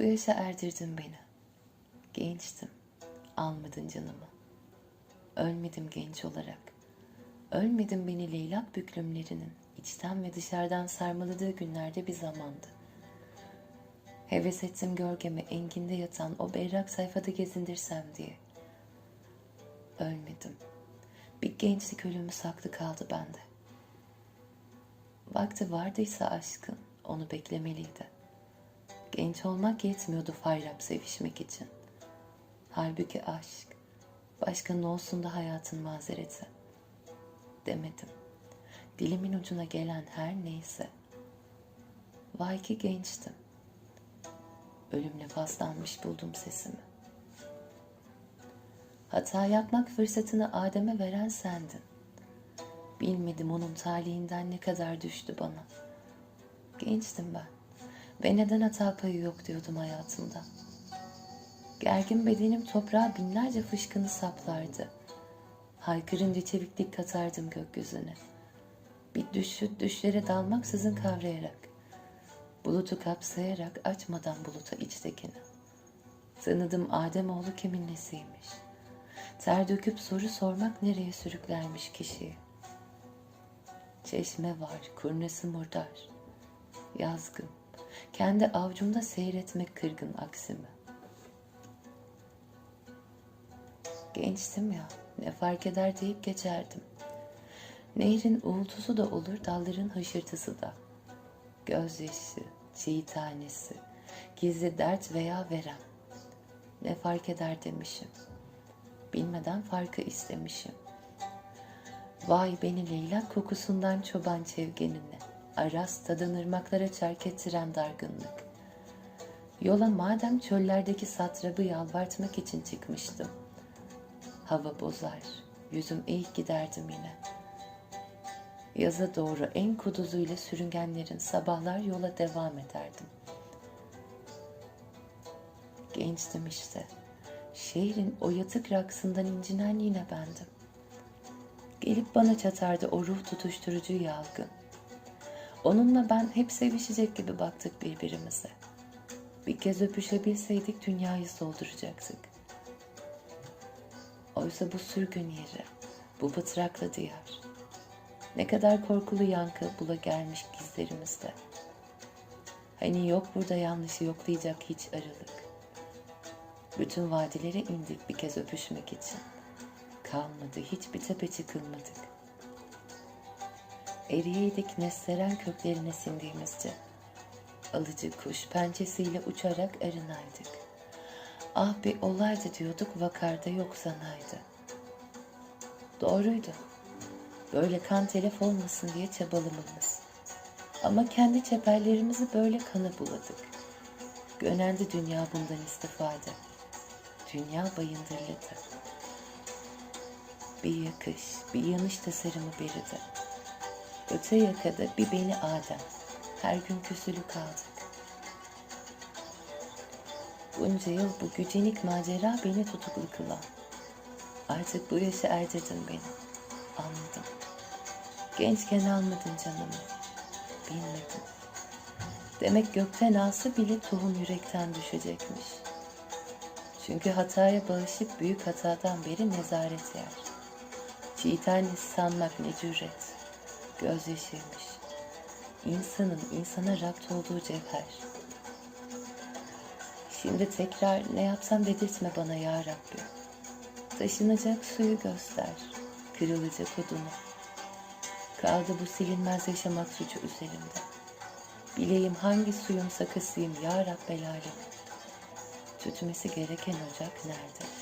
Bu yaşa erdirdin beni. Gençtim. Almadın canımı. Ölmedim genç olarak. Ölmedim beni leylak büklümlerinin içten ve dışarıdan sarmaladığı günlerde bir zamandı. Heves ettim gölgeme enginde yatan o berrak sayfada gezindirsem diye. Ölmedim. Bir gençlik ölümü saklı kaldı bende. Vakti vardıysa aşkın onu beklemeliydi. Genç olmak yetmiyordu fayrap sevişmek için. Halbuki aşk, başka ne olsun da hayatın mazereti. Demedim. Dilimin ucuna gelen her neyse. Vay ki gençtim. Ölümle paslanmış buldum sesimi. Hata yapmak fırsatını Adem'e veren sendin. Bilmedim onun talihinden ne kadar düştü bana. Gençtim ben. Ve neden hata payı yok diyordum hayatımda. Gergin bedenim toprağa binlerce fışkını saplardı. Haykırınca çeviklik katardım gökyüzüne. Bir düşüt düşlere dalmaksızın kavrayarak. Bulutu kapsayarak açmadan buluta içtekini. Tanıdım Ademoğlu kimin nesiymiş. Ter döküp soru sormak nereye sürüklermiş kişiyi. Çeşme var, kurnası murdar. Yazgın, kendi avcumda seyretmek kırgın aksimi. Gençtim ya, ne fark eder deyip geçerdim. Nehrin uğultusu da olur, dalların hışırtısı da. Gözyaşı, çiğ tanesi, gizli dert veya verem. Ne fark eder demişim. Bilmeden farkı istemişim. Vay beni leylak kokusundan çoban çevgenine, aras tadan ırmaklara çark ettiren dargınlık. Yola madem çöllerdeki satrabı yalvartmak için çıkmıştım. Hava bozar, yüzüm eğik giderdim yine. Yaza doğru en kuduzuyla sürüngenlerin sabahlar yola devam ederdim. Gençtim işte. Şehrin o yatık raksından incinen yine bendim. Gelip bana çatardı o ruh tutuşturucu yalgın. Onunla ben hep sevişecek gibi baktık birbirimize. Bir kez öpüşebilseydik dünyayı solduracaktık. Oysa bu sürgün yeri, bu bıtraklı diyar. Ne kadar korkulu yankı bula gelmiş gizlerimizde. Hani yok burada yanlışı yoklayacak hiç aralık. Bütün vadilere indik bir kez öpüşmek için. Kalmadı hiçbir tepe çıkılmadık. Eriyeydik nesleren köklerine sindiğimizce. Alıcı kuş pençesiyle uçarak arınaydık. Ah bir olaydı diyorduk vakarda yok sanaydı. Doğruydu. Böyle kan telef olmasın diye çabalamamız. Ama kendi çeperlerimizi böyle kana buladık. Gönendi dünya bundan istifade. Dünya bayındırladı. Bir yakış, bir yanış tasarımı beridi. Öte yakada bir beni Adem. Her gün küsülü kaldık. Bunca yıl bu gücenik macera beni tutuklu kılan. Artık bu yaşa erdirdin beni. Anladım. Gençken almadın canımı. Bilmedim. Demek gökten alsa bile tohum yürekten düşecekmiş. Çünkü hataya bağışık büyük hatadan beri nezaret yer. Çiğ tanesi sanmak ne cüret. Gözyaşıymış. İnsanın insana rapt olduğu cevher. Şimdi tekrar ne yapsam dedirtme bana ya Rabbi. Taşınacak suyu göster, kırılacak odunu. Kaldı bu silinmez yaşamak suçu üzerimde. Bileyim hangi suyun sakısıyım ya Rabbel Alem. Tütmesi gereken ocak nerede?